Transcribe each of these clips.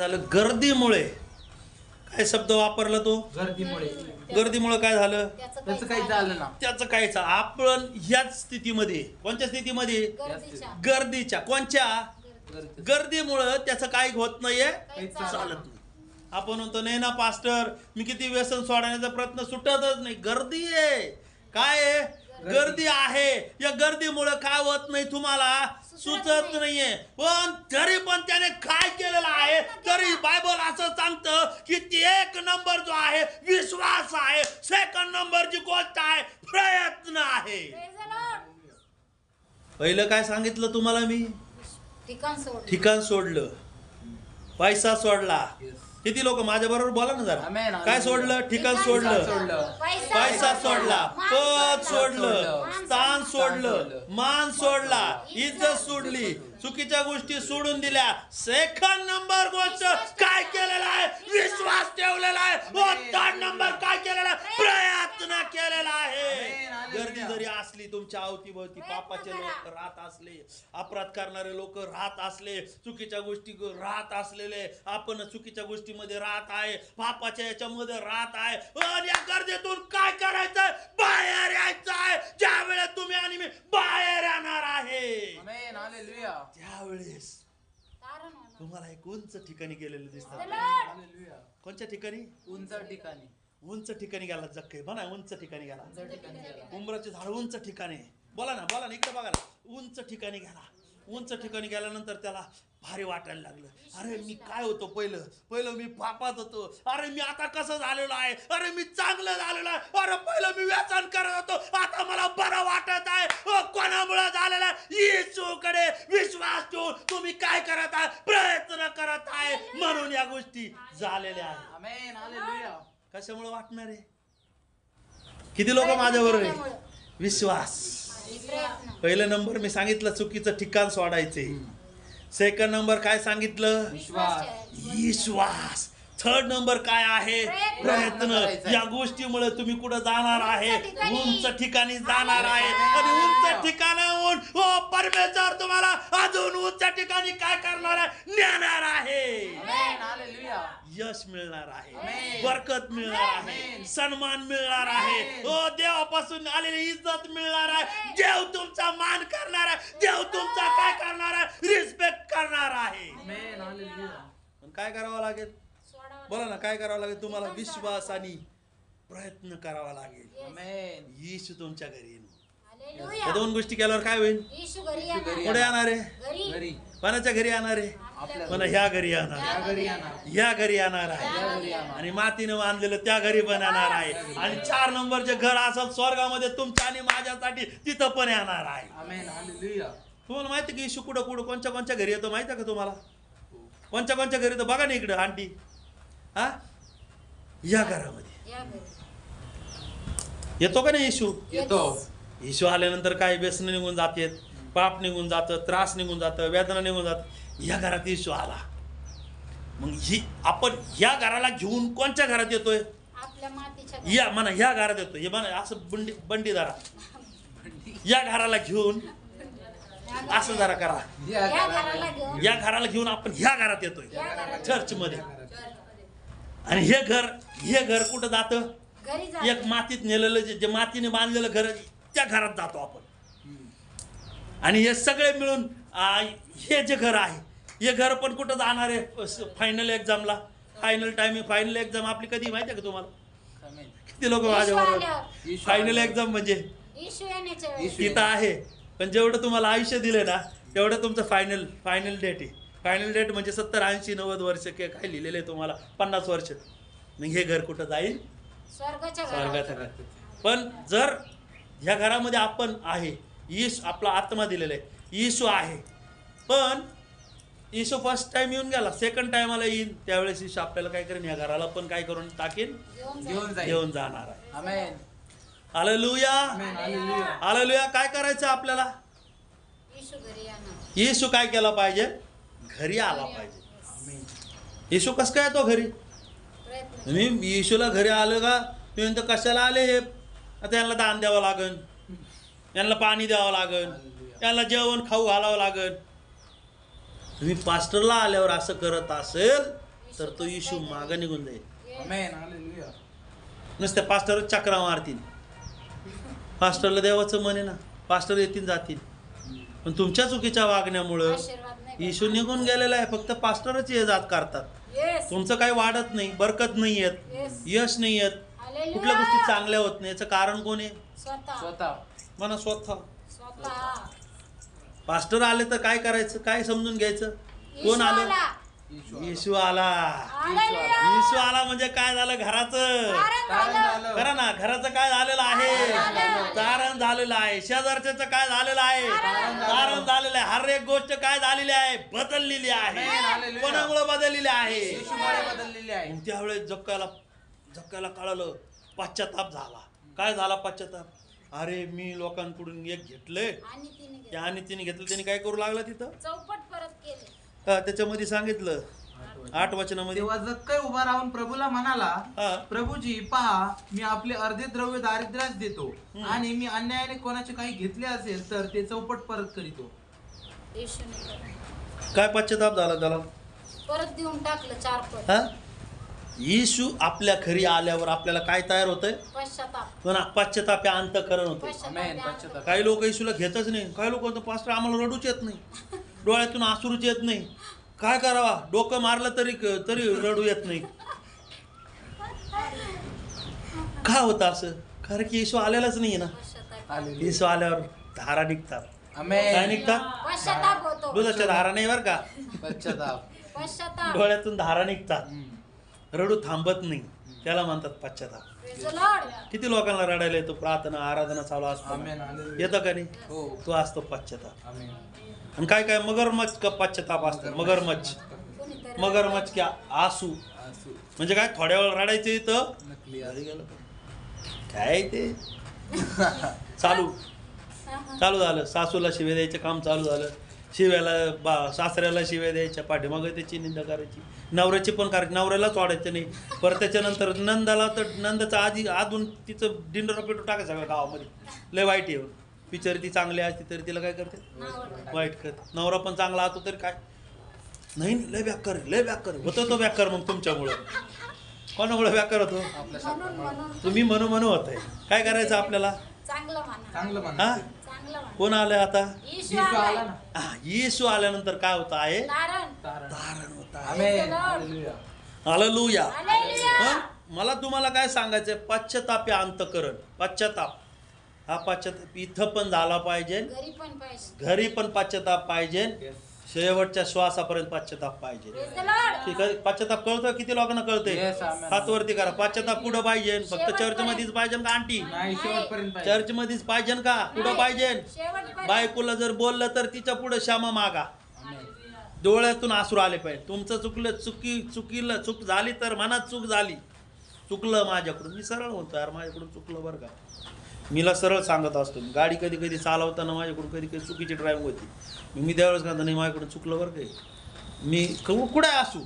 झालं गर्दीमुळे. काय शब्द वापरला तो? गर्दीमुळे. गर्दीमुळे काय झालं? त्याचं काही झालं ना त्याचं कायच आपण ह्याच स्थितीमध्ये कोणत्या स्थितीमध्ये? गर्दीच्या. गर्दीच्या. कोणच्या? गर्दी. गर्दीमुळं त्याचं काही होत नाहीये. काही चालत चालत नाही. आपण म्हणतो नाही ना पास्टर मी किती व्यसन सोडण्याचा प्रयत्न सुटतच नाही. गर्दी आहे. काय आहे? गर्दी. आहे. या गर्दीमुळे काय होत नाही तुम्हाला? सुचत नाहीये. पण तरी पण त्याने काय केलेलं आहे? तरी बायबल असं सांगतं की ती एक नंबर जो आहे विश्वास आहे. सेकंड नंबरची गोष्ट आहे प्रयत्न आहे. पहिलं काय सांगितलं तुम्हाला मी? ठिकाण सोड ठिकाण सोडलं. पैसा सोडला. Yes. किती लोक माझ्या बरोबर बोला ना जरा. Amen. काय सोडलं? ठिकाण सोडलं. पैसा सोडला. पद सोडलं. स्थान सोडलं. सोडलं. मान सोडला. इज्जत सोडली. चुकीच्या गोष्टी सोडून दिल्या. सेकंड नंबर गोष्ट काय केलेला आहे? विश्वास ठेवलेला आहे. थर्ड नंबर काय केलेला आहे? प्रयत्न केलेला आहे. गर्दी जरी असली तुमच्या अवतीभोवती पापाचे लोक राहत असले अपराध करणारे लोक राहत असले चुकीच्या गोष्टी राहत असलेले आपण चुकीच्या गोष्टीमध्ये राहत आहे पापाच्या याच्यामध्ये राहत आहे. या गर्दीतून काय करायचंय? बाहेर यायचं आहे ज्या वेळेस तुम्ही आणि मी बाहेर येणार आहे. त्यावेळेस तारण होणार. तुम्हाला एक उंच ठिकाणी गेलेलं दिसतात. कोणत्या ठिकाणी उंच ठिकाणी उंच ठिकाणी गेला जक्के म्हणा उंच ठिकाणी गेला उंच ठिकाणी गेला. उंबराचे झाड उंच ठिकाणी. बोला ना बोला ना इकडे बघा ना उंच ठिकाणी गेला उंच ठिकाणी गेल्यानंतर त्याला भारी वाटायला लागलं. अरे मी काय होतो पहिलं? पहिलं मी पापात होतो. अरे मी आता कसं झालेलो आहे? अरे मी चांगलं झालेलो आहे. अरे पहिलं मी व्यसन करत होतो. आता मला बरं वाटत आहे. कोणामुळे झालेलं आहे? येशूकडे विश्वास ठेवून तुम्ही काय करत आहे? प्रयत्न करत आहे म्हणून या गोष्टी झालेल्या आहेत. कशामुळे वाटणार आहे? किती लोक माझ्याबरोबर आहे? विश्वास. पहिला नंबर मी सांगितलं चुकीचं ठिकाण सोडायचे. सेकंड नंबर काय सांगितलं? विश्वास. थर्ड नंबर काय आहे? प्रयत्न. या गोष्टीमुळे तुम्ही कुठं जाणार आहे? उंच ठिकाणी. जाणार आहे. आणि उंच ठिकाणाहून हो परमेश्वर तुम्हाला अजून उंच ठिकाणी काय करणार आहे? नेणार आहे. यश मिळणार आहे. बरकत मिळणार आहे. सन्मान मिळणार आहे. हो देवापासून आलेली इज्जत मिळणार आहे. देव तुमचा मान करणार आहे. देव तुमचा काय करणार आहे? रिस्पेक्ट करणार आहे. काय करावं लागेल? बोला ना काय करावं लागेल? तुम्हाला विश्वास आणि प्रयत्न करावा लागेल. येशू तुमच्या घरी येईल दोन गोष्टी केल्यावर काय होईल? येशू घरी येशू घरी येणार. पुढे येणार. आहे घरी. घरी. कोणाच्या घरी येणार आहे? म्हणा ह्या घरी येणार या घरी येणार. या घरी येणार आहे. आणि मातीनं बांधलेलं त्या घरी पण येणार आहे आणि चार नंबरचे घर असं स्वर्गामध्ये तुमच्या आणि माझ्यासाठी तिथं पण येणार आहे. तुम्हाला माहिती की येशू कुठं कुठं कोणच्या कोणच्या घरी येतो? माहिती आहे का तुम्हाला? कोणच्या कोणच्या घरी येतो? बघा ना इकडं आंटी. हा? या घरामध्ये. या घरी. येतो का नाही येशू? येतो. येशू आल्यानंतर काय व्यसन निघून जातेत पाप निघून जातं त्रास निघून जातं वेदना निघून जात. या घरात येशू आला. मग ही आपण ह्या घराला घेऊन कोणत्या घरात येतोय? आपल्या मातीच्या या म्हणा ह्या घरात येतो हे म्हणा असं बंडी बंडी धरा. या घराला घेऊन असं जरा करा. या या घराला घेऊन. या घराला घेऊन आपण ह्या घरात येतोय. या चर्च मध्ये. आणि हे घर हे घर कुठं जातं? घरी जा एक मातीत नेलेलं जे जे मातीने बांधलेलं घर त्या घरात जातो आपण. आणि हे सगळे मिळून आ, हे जे घर आहे हे घर पण कुठं जाणार आहे? फायनल एक्झामला फायनल टाइम फायनल एक्झाम आपली कधी माहिती आहे का तुम्हाला. किती लोक माझ्याबरोबर आल्यावर. फायनल. एक्झाम म्हणजे? येण्याच्या वेळेस. तिथं आहे. पण जेवढं तुम्हाला आयुष्य दिले ना तेवढं तुमचं फायनल फायनल डेट आहे. फायनल डेट म्हणजे सत्तर ऐंशी नव्वद वर्ष के काय लिहिलेलं आहे तुम्हाला? पन्नास वर्ष. मग हे घर कुठं जाईल? स्वर्गाच्या स्वर्गाचं घरात. घर पण जर ह्या घरामध्ये आपण आहे येस आपला आत्मा दिलेला आहे येशू आहे. पण येशू फर्स्ट टाइम येऊन गेला सेकंड टाइमाला येईल त्यावेळेस येशू आपल्याला काय करेन? या घराला पण काय करून टाकेन? घेऊन. घेऊन जाईल. घेऊन जाणार आहे. Hallelujah. हालेलुया काय करायचं आपल्याला? येशू घरी येणार. येशू काय केला पाहिजे? घरी आला पाहिजे. येशू कसं काय तो घरी? मी येशूला घरी आलं का? मी म्हणतो कशाला आले हे? आता यांना दान द्यावं लागन. यांना पाणी द्यावं लागन. यांना जेवण खाऊ घालावं लागन. तुम्ही पास्टरला आल्यावर असं करत असेल तर तो येशू मागं निघून जाईल. नुसत्या पास्टर चक्रा मारतील. पास्टरला देवाचं म्हणे ना पास्टर येतील जातील. पण तुमच्या चुकीच्या वागण्यामुळं येशू निघून गेलेला आहे. फक्त पास्टरच ये जात करतात येस तुमचं काही वाढत नाही बरकत नाही येत येस यश नाही येत. कुठल्या गोष्टी चांगल्या होत नाही. याचं कारण कोण आहे? स्वतः. स्वतः. म्हणा स्वतः. पास्टर आले तर काय करायचं? काय समजून घ्यायचं? कोण आला. येशू आला. हालेलुया. येशू आला म्हणजे काय झालं घराचं. करा ना घराचं काय झालेलं आहे? तारण झालेलं आहे. शेजारच्याच काय झालेलं आहे? तारण झालेलं आहे. हर एक गोष्ट काय झालेली आहे? बदललेली आहे. कोणामुळे बदललेली आहे? येशूमुळे बदललेली आहे. मग त्यावेळेस जक्काला जक्काला कळालं? पश्चाताप झाला. काय झाला पश्चाताप? अरे मी लोकांकडून एक घेतलंय. आणि तिने घेतलं. त्या आणि तिने घेतलं. त्याने काय करू लागला तिथं? चौपट परत केले. त्याच्यामध्ये सांगितलं. आठ वचनामध्ये. तेव्हा जक्कय उभा राहून प्रभूला म्हणाला हा. प्रभूजी पहा मी आपले अर्धे द्रव्य दारिद्र्यास देतो आणि मी अन्यायाने कोणाचे काही घेतले असेल तर ते चौपट परत करीतो. येशूने. काय पश्चाताप झाला त्याला? परत देऊन टाकलं चार पट. हा? येशू आपल्या घरी आल्यावर आपल्याला काय तयार होतंय? पश्चाताप. म्हणा पश्चाताप हे अंतकरण होते पश्चाताप. हे काही लोक येशूला घेतच नाही. काही लोक म्हणतात पास्टर आम्हाला रडूच येत नाही. डोळ्यातून आसरूच येत नाही. काय करावा? डोकं मारलं तरी तरी रडू येत नाही. का होतं असं? कारण की येशू आलेलाच नाही ना. येशू आल्यावर धारा निघतात. काय. निघतात? पश्चाताप होतो. दुधाच्या धारा नाही बरं का? पश्चाताप. पश्चाताप. डोळ्यातून धारा निघतात. रडू थांबत नाही. त्याला म्हणतात पश्चाताप. किती लोकांना रडायला येतो? प्रार्थना आराधना चालू असतो. येतं का नाही? हो. तो असतो पश्चाताप. आणि काय काय? मगरमच्छ का पश्चाताप असतो? मगरमच्छ. मगरमच्छ. क्या आसू. म्हणजे काय? थोड्या वेळ रडायचं इथं. काय ते? चालू. चालू झालं. सासूला शिव्या द्यायचं काम चालू झालं. शिव्याला बा सासऱ्याला शिव्या द्यायच्या पाठीमागं त्याची निंदा करायची. नवऱ्याची पण करायची नवऱ्यालाच वाढायचं नाही. परत त्याच्यानंतर नंदाला तर नंदाचा आधी आधून तिचं डिंडर पेटू टाकायचं सगळं गावामध्ये. लय वाईट आहे. पिक्चर ती चांगली असती तरी तिला काय करते. वाईट करते. नवरा पण चांगला असतो तरी काय? नाही लय बॅक कर लय बॅक कर होतो तो बॅक कर मग तुमच्यामुळं. कोणामुळे बॅक कर होतो तुम्ही म्हणू म्हणू होत आहे. काय करायचं आपल्याला? चांगलं म्हणा. चांगलं हा? कोण आलंय आता? येशू आला हा, आल्यानंतर काय होत आहे? तारण. होत आहे. मला तुम्हाला काय सांगायचंय? पश्चाताप अंतकरण. पश्चाताप हा पश्चाताप इथं पण झाला पाहिजे. घरी पण पाहिजे. घरी पण पश्चाताप पाहिजे. शेवटच्या श्वासापर्यंत पश्चाताप पाहिजे. Praise the Lord. ठीक आहे? पश्चाताप कळतं किती लोकांना Yes, amen. हात वरती करा. पश्चाताप कुठं पाहिजे? फक्त. चर्च मध्येच पाहिजे का आंटी? नाही. शेवटपर्यंत पाहिजे. चर्च मध्येच पाहिजे का? कुठं पाहिजे? शेवटपर्यंत. बायकोला जर बोललं तर तिच्या पुढे क्षमा मागा. डोळ्यातून आसरू आले पाहिजे. तुमचं चुकलं चुकी चुकीला चूक झाली तर मनात चूक झाली. चुकलं माझ्याकडून. मी सरळ होतो यार माझ्याकडून चुकलं बरं का? मीला सरळ सांगत असतो मी गाडी कधी कधी चालवताना माझ्याकडून कधी कधी चुकीची ड्रायव्हिंग होती. मी त्यावेळेस म्हणतो नाही माझ्याकडून चुकलं बरं काही मी क- कुठे असू?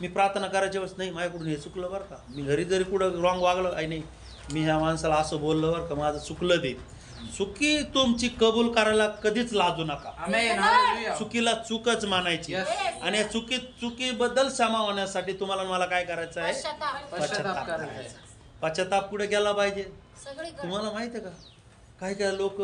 मी प्रार्थना करायच्या वेळेस नाही माझ्याकडून हे चुकलं बरं का? मी घरी जरी कुठं रॉंग वागलं आई नाही मी ह्या माणसाला असं बोललं बरं का माझं चुकलं ते. चुकी तुमची कबूल करायला कधीच लाजू नका. चुकीला. चूकच मानायची. आणि या चुकी चुकीबद्दल क्षमा होण्यासाठी तुम्हाला मला काय करायचं आहे? पश्चाताप पश्चाताप करायचा. पश्चाताप पुढे गेला पाहिजे? तुम्हाला माहिती आहे का? काही काही लोक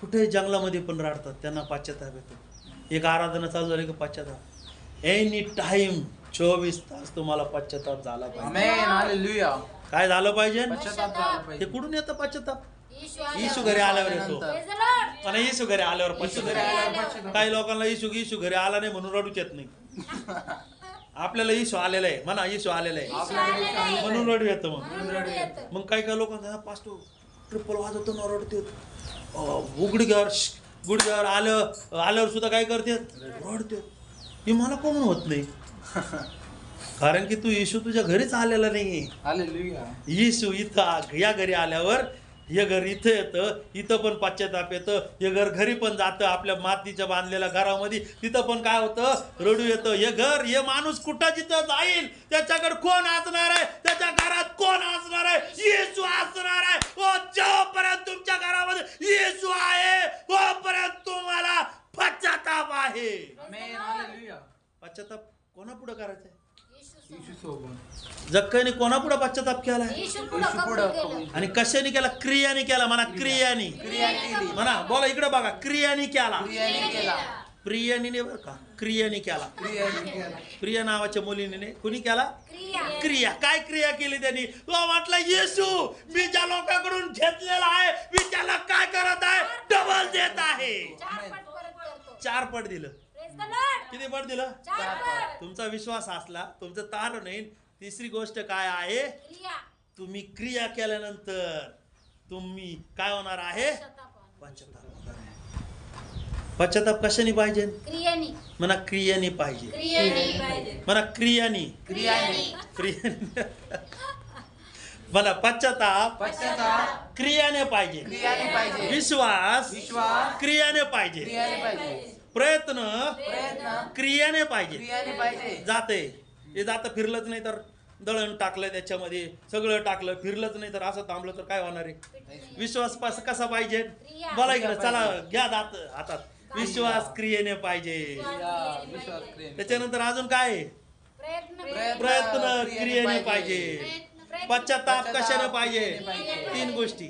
कुठे जंगलामध्ये पण राहतात त्यांना पाश्चाताप येतो एक आराधना चालू झाली की पाश्चाताप एनी टाइम चोवीस तास तुम्हाला पाश्चाताप झाला पाहिजे. काय झालं पाहिजे? ते. कुठून येतं पाश्चाताप आल्यावर. घरी आल्यावर येतो. आणि येशू घरी आल्यावर पश्चाताप. काही लोकांना येशू येशू घरी आला नाही म्हणून रडूच येत नाही. आपल्याला येशू आलेला आहे म्हणा येशू आलेला आहे. म्हणून रडू येतं मग. म्हणून रडू येतं. मग काही काही लोकांना पाचतो ट्रिपल वाजवतो ना रडते श- गुडघ्यावर आलं आल्यावर सुद्धा काय करते? रडते हे मला कोण होत नाही? कारण की तू येशू तुझ्या घरीच आलेला Hallelujah. येशू इथं या घरी आल्यावर हे घर इथं येतं इथं पण पश्चाताप येतं हे घर घरी पण जातं आपल्या मातीच्या बांधलेल्या घरामध्ये. तिथं पण काय होतं? रडू येतं. हे घर हे माणूस कुठं जिथं जाईल त्याच्याकडे कोण असणार आहे? त्याच्या घरात कोण असणार आहे? येशू असणार आहे. ओ जोपर्यंत तुमच्या घरामध्ये येशू आहे तोपर्यंत तुम्हाला पश्चाताप आहे. पश्चाताप कोणा पुढे सोबत जक्कनी कोणापुढे पश्चाताप येशू येशू केलं. आणि कशाने केला? क्रियाने केला. म्हणा क्रियानी. म्हणा बोला इकडे बघा. क्रियाने केला. क्रियाने केला. प्रियाने बरं का? क्रियाने केला. प्रिया नावाच्या मुलीने कुणी केला? क्रिया. क्रिया. काय क्रिया केली त्यांनी? तो म्हटलं येसू मी ज्या लोकांकडून घेतलेला आहे मी त्याला काय करत आहे? डबल देत आहे. चार पट परत करतो. चार पट दिलं. किती पट दिलं? चार पट! तुमचा विश्वास असला तुमचं तार नाही तिसरी गोष्ट काय आहे? तुम्ही क्रिया केल्यानंतर तुम्ही काय होणार आहे. पश्चाताप कशाने पाहिजे? क्रियानी. म्हणा क्रियाने पाहिजे. क्रियानी पाहिजे. म्हणा क्रियानी. क्रियाने. म्हणा पश्चाताप. पश्चाताप. क्रियाने पाहिजे. क्रियाने पाहिजे. विश्वास. विश्वास. क्रियाने पाहिजे. क्रियाने पाहिजे. प्रयत्न प्रयत्न क्रियाने पाहिजे. क्रियाने पाहिजे. जाते. हे जातं फिरलंच नाही तर दळण टाकलं त्याच्यामध्ये सगळं टाकलं फिरलंच नाही तर असं थांबलं तर काय होणार आहे? विश्वास पास कसा पाहिजे. बोला इकडे चला घ्या दात हातात. विश्वास क्रियेने पाहिजे. क्रिया, विश्वास क्रियाने त्याच्यानंतर अजून काय? आहे? प्रयत्न प्रयत्न क्रियेने पाहिजे. पश्चाताप कशाने पाहिजे. तीन गोष्टी.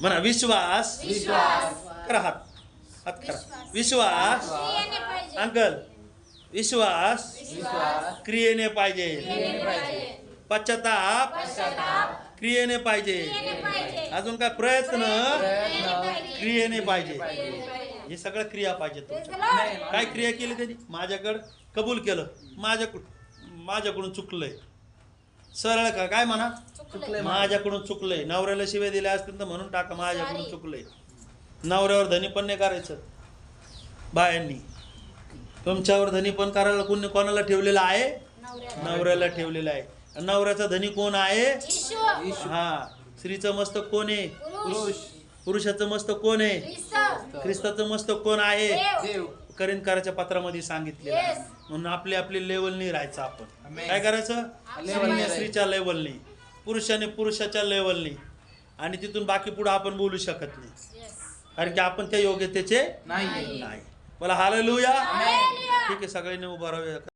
म्हणा विश्वास विश्वास. करा हात करा विश्वास. क्रियाने पाहिजे. अंकल. विश्वास. विश्वास. क्रियेने पाहिजे. पश्चाताप. क्रियेने पाहिजे. अजून काय? प्रयत्न. क्रियेने पाहिजे. हे सगळं क्रिया पाहिजे तुमच्या. काय क्रिया केली त्यांनी? माझ्याकडं कबूल केलं. माझ्याकडून माझ्याकडून चुकलंय. सरळ का? काय म्हणा? चुकलंय. माझ्याकडून चुकलंय. नवऱ्याला शिव्या दिल्या असतील तर म्हणून टाका. माझ्याकडून. चुकलंय. नवऱ्यावर धनी पण नाही करायचं. बायांनी. तुमच्यावर धनी पण करायला कोणी कोणाला ठेवलेलं आहे? नवऱ्याला. ठेवलेलं आहे. नवऱ्याचा धनी कोण आहे. हा. स्त्रीचं मस्तक कोण आहे? पुरुष. पुरुष. पुरुषाचं मस्तक कोण आहे? ख्रिस्त. ख्रिस्ताचं मस्तक कोण आहे? करिंदकाराच्या पत्रामध्ये सांगितले. म्हणून आपले आपले लेवलनी राहायचं आपण. काय करायचं? स्त्रीने स्त्रीच्या लेवलनी पुरुषाने पुरुषाच्या लेवलनी आणि तिथून बाकी पुढे आपण बोलू शकत नाही. कारण की आपण त्या योग्यतेचे नाही. मला हालेलुया. Hallelujah. ठीक आहे सगळ्यांनी उभं राहूया